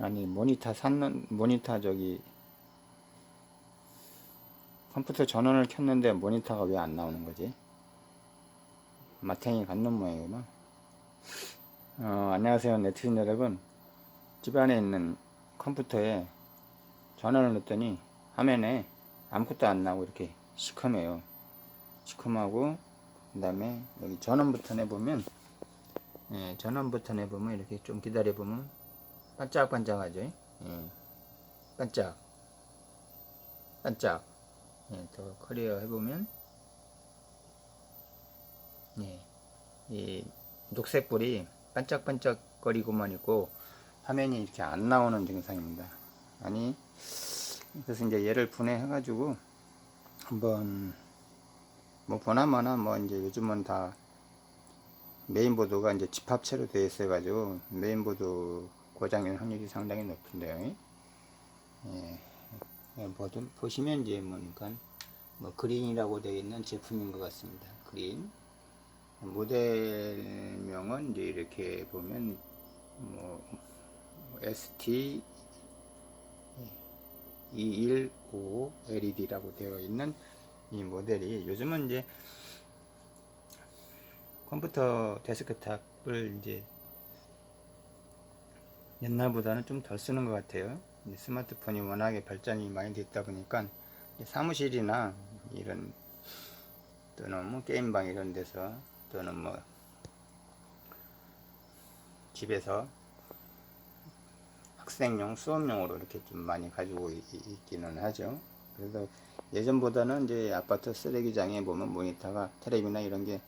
아니 모니터 샀는 모니터 저기 컴퓨터 전원을 켰는데 모니터가 왜 안 나오는 거지? 마탱이 갖는 모양이구나. 어, 안녕하세요 네티즌 여러분. 집 안에 있는 컴퓨터에 전원을 넣었더니 화면에 아무것도 안 나오고 이렇게 시커매요. 시커하고 그 다음에 여기 전원 버튼에 보면 예, 전원 버튼에 보면 이렇게 좀 기다려 보면 반짝반짝하죠. 예, 반짝, 반짝. 예, 더 클리어 해보면 예, 이 녹색불이 반짝반짝거리고만 있고 화면이 이렇게 안 나오는 증상입니다. 아니 그래서 이제 얘를 분해해가지고 한번 뭐 보나마나 뭐 이제 요즘은 다 메인보드가 이제 집합체로 되어 있어 가지고 메인보드 고장일 확률이 상당히 높은데요. 예. 예, 보시면 이제 뭐니까 뭐 그린이라고 되어 있는 제품인 것 같습니다. 그린 모델명은 이제 이렇게 보면 뭐 ST 215 LED라고 되어 있는 이 모델이 요즘은 이제 컴퓨터 데스크탑을 이제 옛날보다는 좀 덜 쓰는 것 같아요. 스마트폰이 워낙에 발전이 많이 됐다 보니까 사무실이나 이런 또는 뭐 게임방 이런 데서 또는 뭐 집에서 학생용 수업용으로 이렇게 좀 많이 가지고 있- 있기는 하죠. 그래서 예전보다는 이제 아파트 쓰레기장에 보면 모니터가 텔레비나 이런 게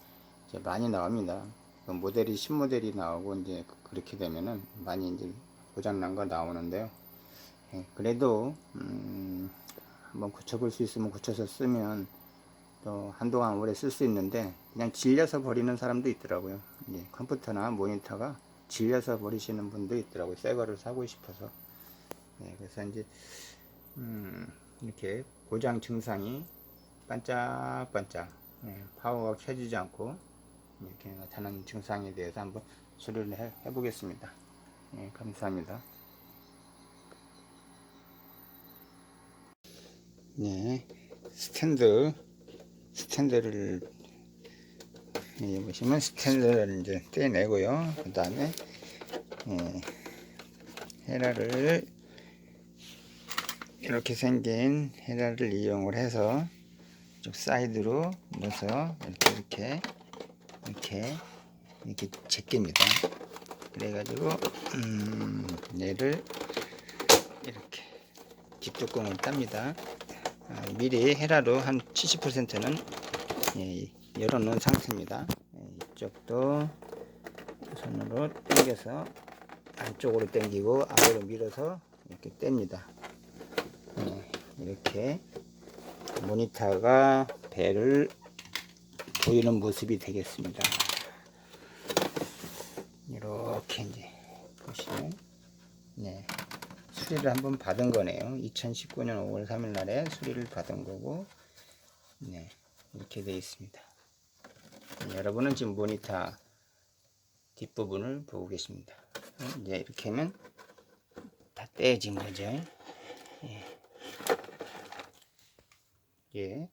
많이 나옵니다. 그 모델이 신모델이 나오고 이제 그렇게 되면은 많이 이제 고장난 거 나오는데요. 예, 그래도 음, 한번 고쳐볼 수 있으면 고쳐서 쓰면 또 한동안 오래 쓸 수 있는데 그냥 질려서 버리는 사람도 있더라고요. 이제 컴퓨터나 모니터가 질려서 버리시는 분도 있더라고요. 새 거를 사고 싶어서. 예, 그래서 이제 음, 이렇게 고장 증상이 반짝반짝 예, 파워가 켜지지 않고 이렇게 나타나는 증상에 대해서 한번 수리를 해, 해보겠습니다. 예, 감사합니다. 네, 스탠드 스탠드를 여기 보시면 스탠드를 이제 떼내고요. 그 다음에 예, 헤라를 이렇게 생긴 헤라를 이용을 해서 좀 사이드로 넣어서 이렇게 이렇게 이렇게 이렇게 제낍니다. 그래가지고 음, 얘를 이렇게 뒷뚜껑을 땁니다. 아, 미리 헤라로 한 70%는 예, 열어놓은 상태입니다. 예, 이쪽도 손으로 당겨서 안쪽으로 당기고 아래로 밀어서 이렇게 뗍니다. 예, 이렇게 모니터가 배를 보이는 모습이 되겠습니다. 이렇게 이제 보시면 네. 수리를 한번 받은 거네요. 2019년 5월 3일 날에 수리를 받은 거고, 네, 이렇게 되어 있습니다. 네, 여러분은 지금 모니터 뒷부분을 보고 계십니다. 네, 이제 이렇게 하면 다 떼진 거죠. 예. 예.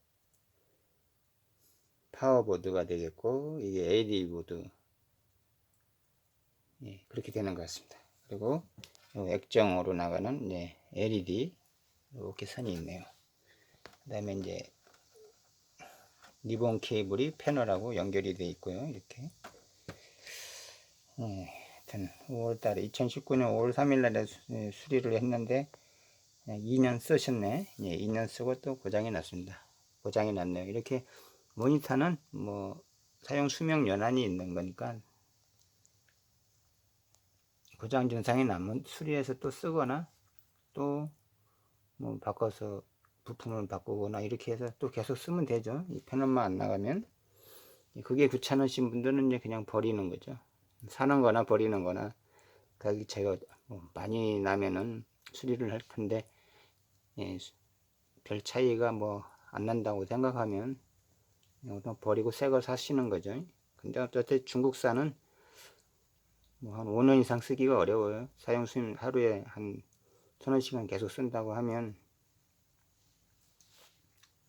파워보드가 되겠고, 이게 AD 보드. 예, 그렇게 되는 것 같습니다. 그리고 요 액정으로 나가는 네, LED 이렇게 선이 있네요. 그 다음에 이제 리본 케이블이 패널하고 연결이 되어 있고요. 이렇게 네, 하여튼 5월달에 2019년 5월 3일날에 네, 수리를 했는데 2년 쓰셨네. 예, 2년 쓰고 또 고장이 났습니다. 고장이 났네요. 이렇게 모니터는 뭐 사용 수명 연한이 있는 거니까 고장 증상이 나면 수리해서 또 쓰거나 또 뭐 바꿔서 부품을 바꾸거나 이렇게 해서 또 계속 쓰면 되죠. 이 패널만 안 나가면 그게 귀찮으신 분들은 이제 그냥 버리는 거죠. 사는 거나 버리는 거나 가격 차이가 뭐 많이 나면은 수리를 할 텐데 예, 별 차이가 뭐 안 난다고 생각하면 버리고 새 걸 사시는 거죠. 근데 어쨌든 중국산은 뭐 한 5년 이상 쓰기가 어려워요. 사용 수임 하루에 한 천원 시간 계속 쓴다고 하면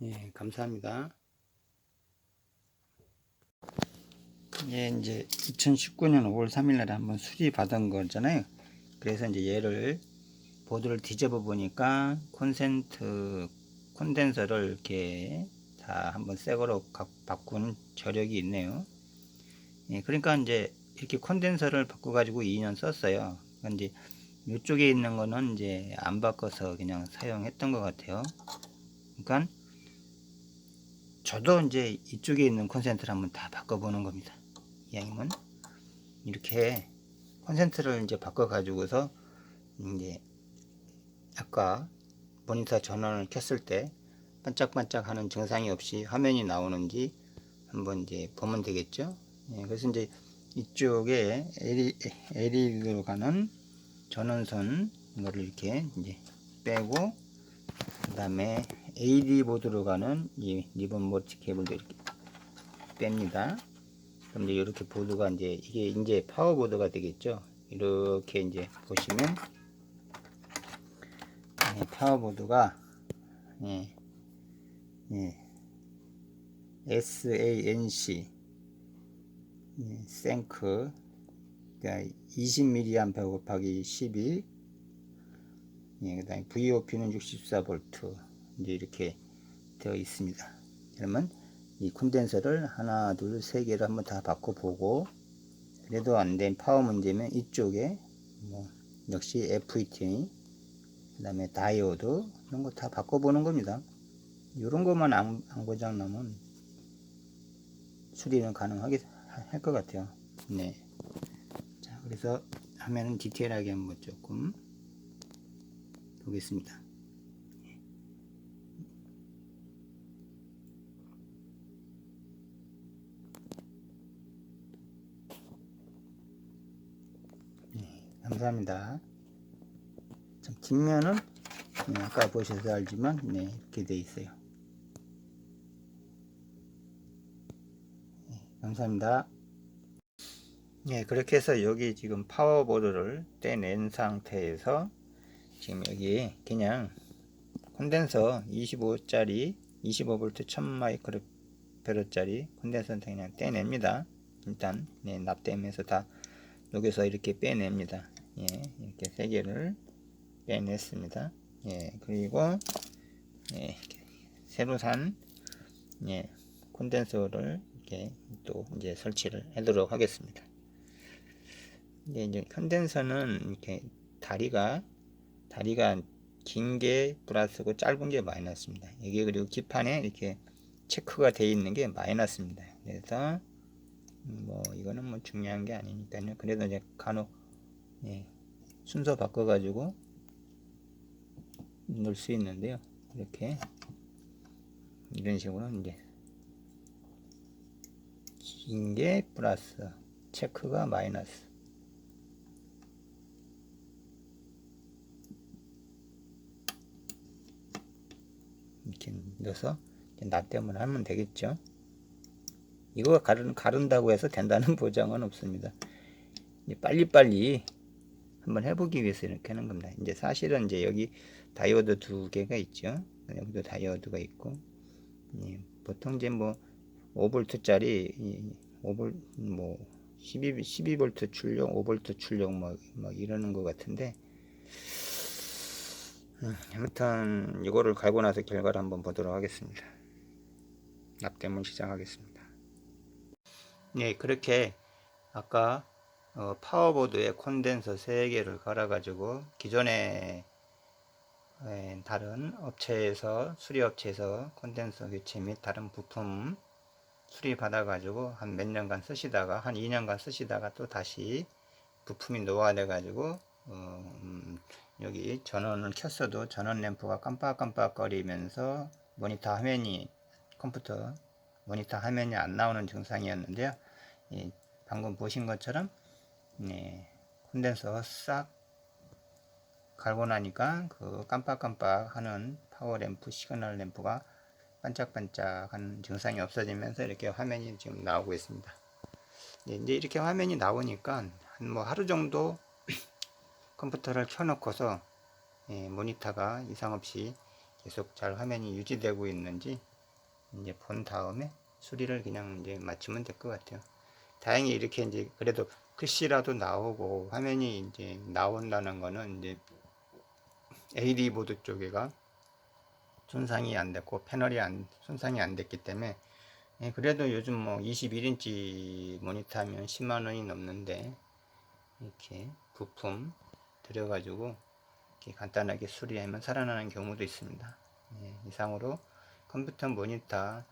예, 감사합니다. 예, 이제 2019년 5월 3일 날에 한번 수리 받은 거잖아요. 그래서 이제 얘를 보드를 뒤집어 보니까 콘센트 콘덴서를 이렇게 다 한번 새 거로 가- 바꾼 저력이 있네요. 예, 그러니까 이제 이렇게 콘덴서를 바꿔 가지고 2년 썼어요. 그러니까 이제 이쪽에 있는 거는 이제 안 바꿔서 그냥 사용했던 것 같아요. 그러니까 저도 이제 이쪽에 있는 콘센트를 한번 다 바꿔보는 겁니다. 이왕이면 이렇게 콘센트를 이제 바꿔 가지고서 이제 아까 모니터 전원을 켰을 때 반짝반짝 하는 증상이 없이 화면이 나오는지 한번 이제 보면 되겠죠. 예, 그래서 이제 이쪽에 LED로 가는 전원선 이거를 이렇게 이제 빼고 그 다음에 AD 보드로 가는 이 리본 모티 케이블도 이렇게 뺍니다. 그럼 이제 이렇게 보드가 이제 이게 이제 파워 보드가 되겠죠. 이렇게 이제 보시면 예, 파워 보드가 예, 예, SANC 예, 생크 그러니까 20mA 곱하기 12 예, 그 다음에 VOP는 64V 이제 이렇게 되어 있습니다. 그러면 이 콘덴서를 하나, 둘, 세 개를 한번 다 바꿔보고 그래도 안 된 파워 문제면 이쪽에 뭐 역시 FET 그 다음에 다이오드 이런 거 다 바꿔보는 겁니다. 이런 것만 안, 안 고장 나면 수리는 가능하게 할 것 같아요. 네. 자, 그래서 화면은 디테일하게 한번 조금 보겠습니다. 네, 감사합니다. 참, 뒷면은 네, 아까 보셔서 알지만 네, 이렇게 돼 있어요. 감사합니다. 네, 그렇게 해서 여기 지금 파워보드를 떼낸 상태에서 지금 여기 그냥 콘덴서 25짜리 25V 1000마이크로페로짜리 콘덴서는 그냥 떼냅니다. 일단 네, 납땜해서 다 녹여서 이렇게 빼냅니다. 예, 이렇게 세 개를 빼냈습니다. 예, 그리고 예, 새로 산 예, 콘덴서를 이렇게 또 이제 설치를 하도록 하겠습니다. 이제, 이제 콘덴서는 이렇게 다리가 다리가 긴 게 플러스고 짧은 게 마이너스입니다. 이게 그리고 기판에 이렇게 체크가 되어 있는 게 마이너스입니다. 그래서 뭐 이거는 뭐 중요한 게 아니니까요. 그래도 이제 간혹 예, 순서 바꿔가지고 넣을 수 있는데요. 이렇게 이런 식으로 이제 긴게 플러스 체크가 마이너스 이렇게 넣어서 납땜을 하면 되겠죠. 이거 가른, 가른다고 해서 된다는 보장은 없습니다. 빨리빨리 한번 해보기 위해서 이렇게 하는 겁니다. 이제 사실은 이제 여기 다이오드 두 개가 있죠. 여기도 다이오드가 있고, 예, 보통 이제 뭐 5V짜리 5V 뭐 12, 12V 출력, 5V 출력 뭐, 뭐 이러는 것 같은데, 음, 아무튼 이거를 갈고 나서 결과를 한번 보도록 하겠습니다. 납땜을 시작하겠습니다. 네, 그렇게 아까 어, 파워보드에 콘덴서 3개를 갈아가지고 기존에 에, 다른 업체에서 수리업체에서 콘덴서 교체 및 다른 부품 수리 받아가지고 한 몇 년간 쓰시다가 한 2년간 쓰시다가 또 다시 부품이 노화돼 가지고 어, 음, 여기 전원을 켰어도 전원 램프가 깜빡깜빡거리면서 모니터 화면이 컴퓨터 모니터 화면이 안 나오는 증상이었는데요. 예, 방금 보신 것처럼 예, 콘덴서 싹 갈고 나니까 그 깜빡깜빡 하는 파워 램프 시그널 램프가 반짝반짝하는 증상이 없어지면서 이렇게 화면이 지금 나오고 있습니다. 예, 이제 이렇게 화면이 나오니까 한 뭐 하루 정도 컴퓨터를 켜놓고서 예, 모니터가 이상 없이 계속 잘 화면이 유지되고 있는지 이제 본 다음에 수리를 그냥 이제 마치면 될 것 같아요. 다행히 이렇게 이제 그래도 글씨라도 나오고 화면이 이제 나온다는 거는 이제 AD 보드 쪽에가 손상이 안 됐고 패널이 안 손상이 안 됐기 때문에 예, 그래도 요즘 뭐 21인치 모니터 하면 10만 원이 넘는데 이렇게 부품 들여가지고 이렇게 간단하게 수리하면 살아나는 경우도 있습니다. 예, 이상으로 컴퓨터 모니터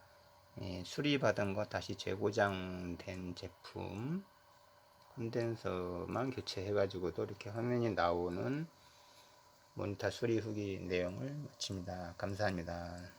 예, 수리받은 거 다시 재고장된 제품 콘덴서만 교체해가지고도 이렇게 화면이 나오는 모니터 수리 후기 내용을 마칩니다. 감사합니다.